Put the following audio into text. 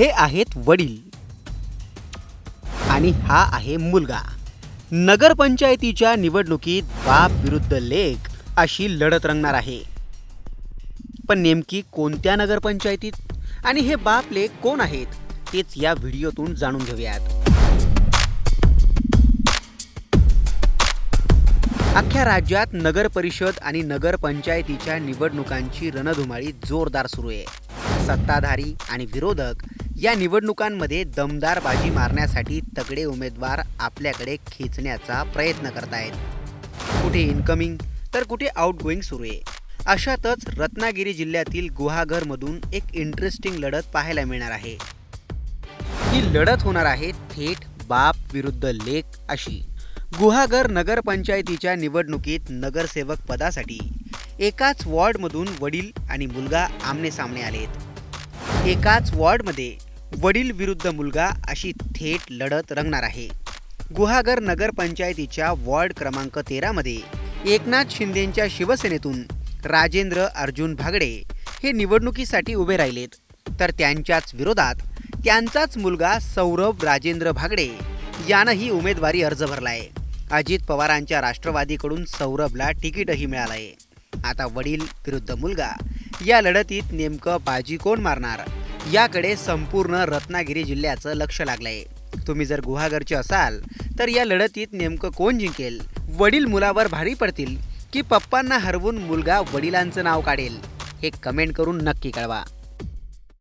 हे आहेत वडील. आणि हा आहे मुलगा. नगरपंचायतीच्या निवडणुकीत बाप विरुद्ध लेख अशी लढत रंगणार आहे. पण नेमकी कोणत्या नगरपंचायतीत? आणि हे बाप लेख कोण आहेत? तेच या व्हिडिओतून जाणून घेऊयात. अख्ख्या राज्यात नगर परिषद आणि नगरपंचायतीच्या निवडणुकांची रणधुमाळी जोरदार सुरू आहे. सत्ताधारी आणि विरोधक या निवडणुकांमध्ये दमदार बाजी मारण्यासाठी तगडे उमेदवार आपल्याकडे खेचण्याचा प्रयत्न करतायत. कुठे इनकमिंग तर कुठे आउटगोईंग सुरू आहे. अशातच रत्नागिरी जिल्ह्यातील गुहागरमधून एक इंटरेस्टिंग लढत पाहायला मिळणार आहे. ही लढत होणार आहे थेट बाप विरुद्ध लेख अशी. गुहागर नगरपंचायतीच्या निवडणुकीत नगरसेवक पदासाठी. एकाच वॉर्डमधून वडील आणि मुलगा आमने सामने आलेत. एकाच वॉर्डमध्ये वडील विरुद्ध मुलगा अशी थेट लढत रंगणार आहे. गुहागर नगरपंचायतीच्या वॉर्ड क्रमांक तेरामध्ये एकनाथ शिंदेंच्या शिवसेनेतून राजेंद्र अर्जुन भागडे हे निवडणुकीसाठी उभे राहिलेत. तर त्यांच्याच विरोधात त्यांचाच मुलगा सौरभ राजेंद्र भागडे यानंही उमेदवारी अर्ज भरला आहे अजित पवारांच्या राष्ट्रवादीकडून सौरभला तिकीटही मिळालं आहे आता वडील विरुद्ध मुलगा या लढतीत नेमकं बाजी कोण मारणार? याकडे संपूर्ण रत्नागिरी जिल्ह्याचं लक्ष लागलंय. तुम्ही जर गुहागरचे असाल तर या लढतीत नेमकं कोण जिंकेल? वडील मुलावर भारी पडतील की पप्पांना हरवून मुलगा वडिलांचं नाव काढेल? हे कमेंट करून नक्की कळवा.